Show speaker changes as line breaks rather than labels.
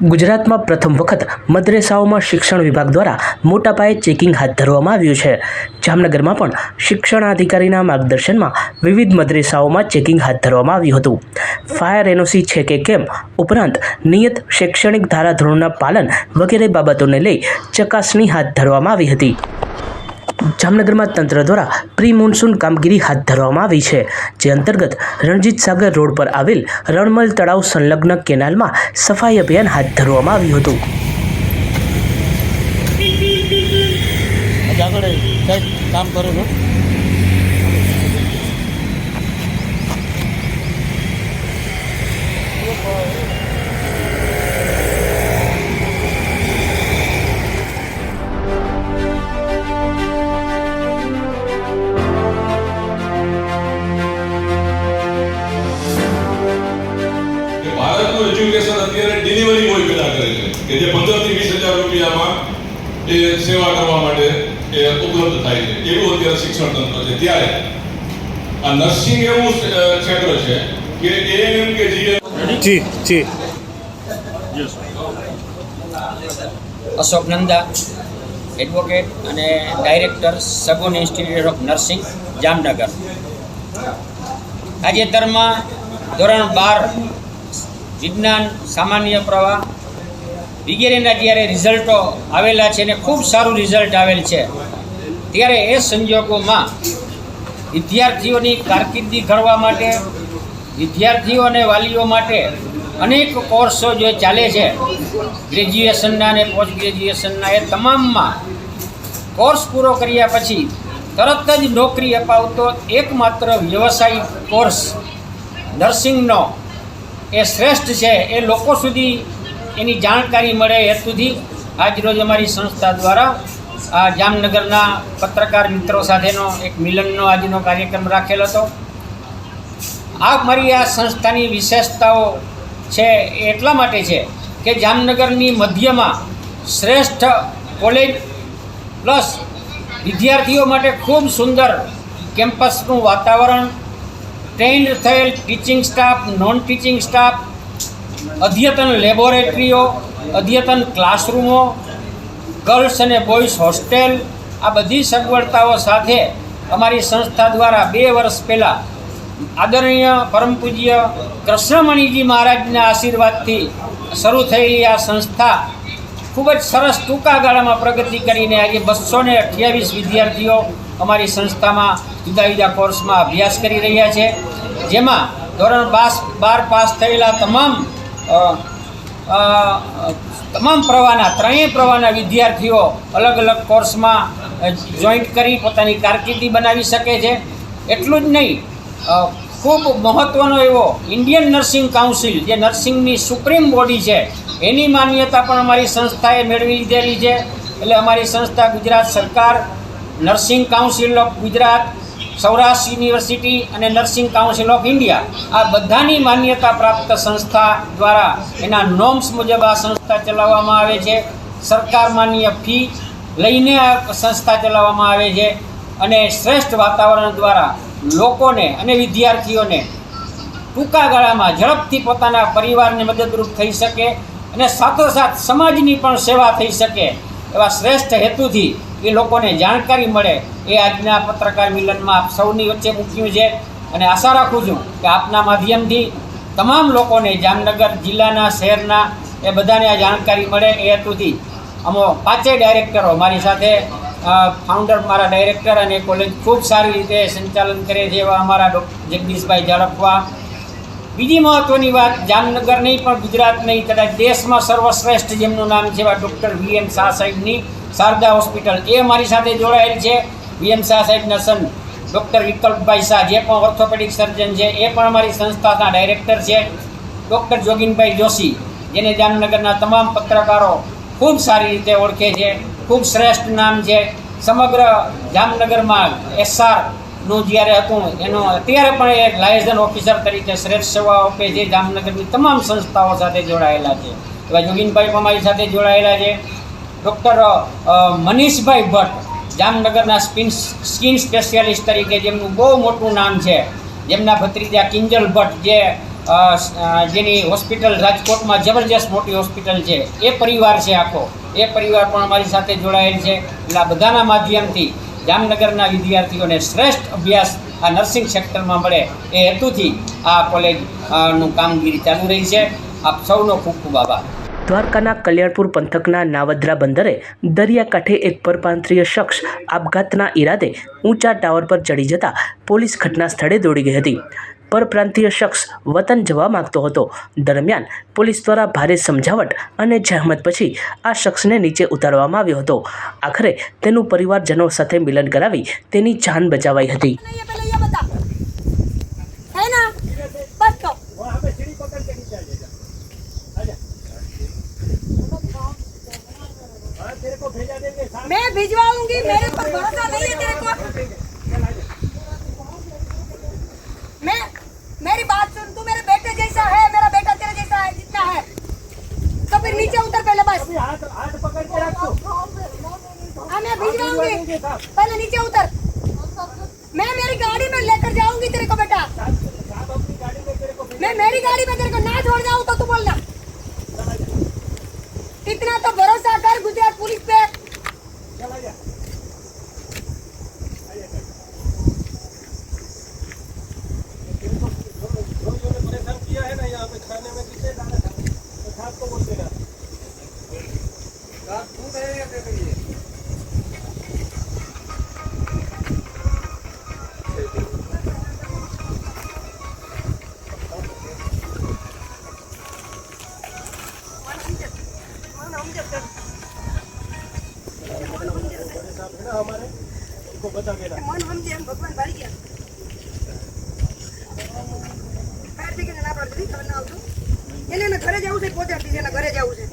ગુજરાતમાં પ્રથમ વખત મદ્રેસાઓમાં શિક્ષણ વિભાગ દ્વારા મોટા પાયે ચેકિંગ હાથ ધરવામાં આવ્યું છે. જામનગરમાં પણ શિક્ષણાધિકારીના માર્ગદર્શનમાં વિવિધ મદ્રેસાઓમાં ચેકિંગ હાથ ધરવામાં આવ્યું હતું. ફાયર એનઓસી છે કે કેમ ઉપરાંત નિયત શૈક્ષણિક ધારાધોરણના પાલન વગેરે બાબતોને લઈ ચકાસણી હાથ ધરવામાં આવી હતી. જામનગરમાં તંત્ર દ્વારા પ્રી મોન્સૂન કામગીરી હાથ ધરવામાં આવી છે, જે અંતર્ગત રણજીત સાગર રોડ પર આવેલ રણમલ તળાવ સંલગ્ન કેનાલમાં સફાઈ અભિયાન હાથ ધરવામાં આવ્યું હતું.
કામ કરો છો?
કે જે પંદરથી વીસ હજાર રૂપિયામાં એ સેવા કરવા માટે એ ઉપલબ્ધ થાય છે. એવું અત્યારે શિક્ષણ તંત્ર છે. ત્યારે આ નર્સિંગ એવું ક્ષેત્ર છે કે એએનએમ કે જીએમ
જી જી.
અશોક નંદા એડવોકેટ અને director Sagun institute of nursing Jamnagar. તાજેતરમાં ધોરણ બાર વિજ્ઞાન સામાન્ય પ્રવાહ વગેરેના જ્યારે રિઝલ્ટો આવેલા છે ને ખૂબ સારું રિઝલ્ટ આવેલ છે, ત્યારે એ સંજોગોમાં વિદ્યાર્થીઓની કારકિર્દી ઘડવા માટે, વિદ્યાર્થીઓ અને વાલીઓ માટે અનેક કોર્સો જે ચાલે છે, ગ્રેજ્યુએશનના અને પોસ્ટ ગ્રેજ્યુએશનના, એ તમામમાં કોર્સ પૂરો કર્યા પછી તરત જ નોકરી અપાવતો એકમાત્ર વ્યવસાયિક કોર્સ નર્સિંગનો એ શ્રેષ્ઠ છે. એ લોકો સુધી એની જાણકારી મળે હેતુથી આજરોજ અમારી સંસ્થા દ્વારા આ જામનગરના પત્રકાર મિત્રો સાથેનો એક મિલનનો આજનો કાર્યક્રમ રાખેલ હતો. આ મારી આ સંસ્થાની વિશેષતાઓ છે એ એટલા માટે છે કે જામનગરની મધ્યમાં શ્રેષ્ઠ કોલેજ પ્લસ વિદ્યાર્થીઓ માટે ખૂબ સુંદર કેમ્પસનું વાતાવરણ, ટ્રેન્ડ થયેલ teaching staff non teaching staff અદ્યતન લેબોરેટરીઓ, અદ્યતન ક્લાસરૂમો, ગર્લ્સ અને બોયઝ હોસ્ટેલ, આ બધી સગવડતાઓ સાથે અમારી સંસ્થા દ્વારા બે વર્ષ પહેલાં આદરણીય પરમ પૂજ્ય કૃષ્ણમણીજી મહારાજના આશીર્વાદથી શરૂ થયેલી આ સંસ્થા ખૂબ જ સરસ ટૂંકા ગાળામાં પ્રગતિ કરીને આજે બસો ને અઠ્યાવીસ વિદ્યાર્થીઓ અમારી સંસ્થામાં જુદા જુદા કોર્સમાં અભ્યાસ કરી રહ્યા છે. જેમાં ધોરણ બાસ બાર પાસ થયેલા તમામ તમામ પ્રવાહના, ત્રણેય પ્રવાહના વિદ્યાર્થીઓ અલગ અલગ કોર્સમાં જોઈન્ટ કરી પોતાની કારકિર્દી બનાવી શકે છે. એટલું જ નહીં ખૂબ મહત્ત્વનો એવો ઇન્ડિયન નર્સિંગ કાઉન્સિલ જે નર્સિંગની સુપ્રીમ બોડી છે, એની માન્યતા પણ અમારી સંસ્થાએ મેળવી લીધેલી છે. એટલે અમારી સંસ્થા ગુજરાત સરકાર nursing council of Gujarat Saurashtra university અને નર્સિંગ કાઉન્સિલ ઓફ ઇન્ડિયા આ બધાની માન્યતા પ્રાપ્ત સંસ્થા દ્વારા એના નોર્મ્સ મુજબ આ સંસ્થા ચલાવવામાં આવે છે. સરકાર માન્ય ફી લઈને આ સંસ્થા ચલાવવામાં આવે છે અને શ્રેષ્ઠ વાતાવરણ દ્વારા લોકોને અને વિદ્યાર્થીઓને ટૂંકા ગાળામાં ઝડપથી પોતાના પરિવારને મદદરૂપ થઈ શકે અને સાથોસાથ સમાજની પણ સેવા થઈ શકે એવા શ્રેષ્ઠ હેતુથી એ લોકોને જાણકારી મળે એ આજના પત્રકાર મિલનમાં આપ સૌની વચ્ચે મૂક્યું છે અને આશા રાખું છું કે આપના માધ્યમથી તમામ લોકોને જામનગર જિલ્લાના, શહેરના એ બધાને આ જાણકારી મળે એ હેતુથી. અમો પાંચેય ડાયરેક્ટરો મારી સાથે ફાઉન્ડર મારા ડાયરેક્ટર અને કોલેજ ખૂબ સારી રીતે સંચાલન કરે છે એવા અમારા ડૉક્ટર જગદીશભાઈ ઝડપવા બીજી મહત્ત્વની વાત, જામનગર નહીં પણ ગુજરાત નહીં, કદાચ દેશમાં સર્વશ્રેષ્ઠ જેમનું નામ છે એવા ડૉક્ટર વી એમ શાહ સાહેબની. શારદા હોસ્પિટલ એ મારી સાથે જોડાયેલ છે. વી એમ શાહ સાહેબના સન ડૉક્ટર વિકલ્પભાઈ શાહ, જે પણ ઓર્થોપેડિક સર્જન છે, એ પણ અમારી સંસ્થાના ડાયરેક્ટર છે. ડૉક્ટર જોગીનભાઈ જોશી, જેને જામનગરના તમામ પત્રકારો ખૂબ સારી રીતે ઓળખે છે, ખૂબ શ્રેષ્ઠ નામ છે. સમગ્ર જામનગરમાં એસઆરનું જ્યારે હતું, એનો અત્યારે પણ એક લાયઝન ઓફિસર તરીકે શ્રેષ્ઠ સેવા આપે છે. જામનગરની તમામ સંસ્થાઓ સાથે જોડાયેલા છે. એવા જોગીનભાઈ પણ અમારી સાથે જોડાયેલા છે. ડૉક્ટર મનીષભાઈ ભટ્ટ જામનગરના સ્પિન સ્કિન સ્પેશિયાલિસ્ટ તરીકે જેમનું બહુ મોટું નામ છે, જેમના ભત્રીજા કિંજલ ભટ્ટ જે જેની હોસ્પિટલ રાજકોટમાં જબરજસ્ત મોટી હોસ્પિટલ છે. એ પરિવાર છે આખો. એ પરિવાર પણ અમારી સાથે જોડાયેલ છે. એટલે આ બધાના માધ્યમથી જામનગરના વિદ્યાર્થીઓને શ્રેષ્ઠ અભ્યાસ આ નર્સિંગ સેક્ટરમાં મળે એ હેતુથી આ કોલેજનું કામગીરી ચાલુ રહી છે. આપ સૌનો ખૂબ ખૂબ આભાર.
દ્વારકાના કલ્યાણપુર પંથકના નાવદ્રા બંદરે દરિયાકાંઠે એક પરપ્રાંતીય શખ્સ આપઘાતના ઈરાદે ઊંચા ટાવર પર ચડી જતા પોલીસ ઘટના સ્થળે દોડી ગઈ હતી. પરપ્રાંતીય શખ્સ વતન જવા માગતો હતો. દરમિયાન પોલીસ દ્વારા ભારે સમજાવટ અને જહેમત પછી આ શખ્સને નીચે ઉતારવામાં આવ્યો હતો. આખરે તેનું પરિવારજનો સાથે મિલન કરાવી તેની જાન બચાવાઈ હતી.
भिजवाऊँगी मेरे पर भरोसा नहीं है तेरे को। मैं मेरी बात सुन तू मेरे बेटे जैसा है मेरा बेटा तेरे जैसा है जितना है। तो फिर नीचे उतर पहले बस। हाँ मैं भिजवाऊँगी। पहले नीचे उतर। मैं मेरी गाड़ी में लेकर जाऊँगी तेरे को बेटा।
मैं
मेरी गाड़ी में तेरे को ना छोड़ जाऊँ तो तू बोलना। इतना तो भरोसा कर गुजरात पुलिस पे।
Gel hadi. કો બતા ગેલા
મન સમજે એમ ભગવાન ભરી ગયા. ફાયર બ્રિગેડ ના પડતી ખબર એને ઘરે જવું છે, પોતે બીજાના ઘરે જવું છે.